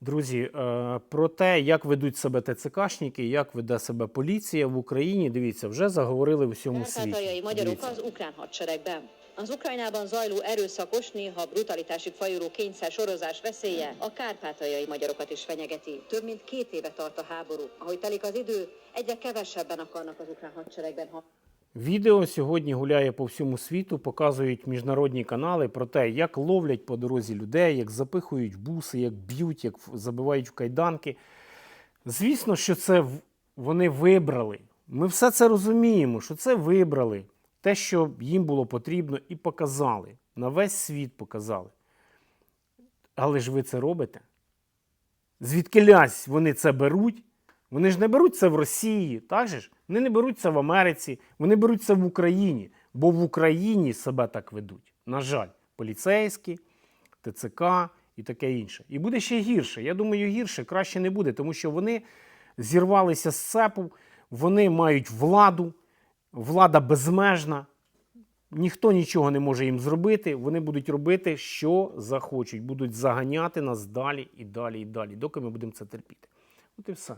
Друзі, е, про те, як ведуть себе ТЦКшники, як веде себе поліція в Україні, дивіться, вже заговорили в усьому світі. Дивіться. az Ukrajnában zajló erőszakos, néha brutalitásig fajuló kényszer sorozás veszélye a kárpátaljai magyarokat is fenyegeti. Több mint két éve tart a háború. Ahogy telik az idő, egyre kevesebben akarnak az ukrán hadseregben ha- Відео сьогодні гуляє по всьому світу, показують міжнародні канали про те, як ловлять по дорозі людей, як запихують буси, як б'ють, як забивають в кайданки. Звісно, що це вони вибрали. Ми все це розуміємо, що це вибрали. Те, що їм було потрібно, і показали. На весь світ показали. Але ж ви це робите? Звідки лясь вони це беруть? Вони ж не беруть це в Росії, так же ж? Вони не беруть це в Америці, вони беруть це в Україні, бо в Україні себе так ведуть. На жаль, поліцейські, ТЦК і таке інше. І буде ще гірше. Я думаю, гірше краще не буде, тому що вони зірвалися з цепу, вони мають владу, влада безмежна. Ніхто нічого не може їм зробити. Вони будуть робити, що захочуть, будуть заганяти нас далі і далі і далі, доки ми будемо це терпіти. От і все.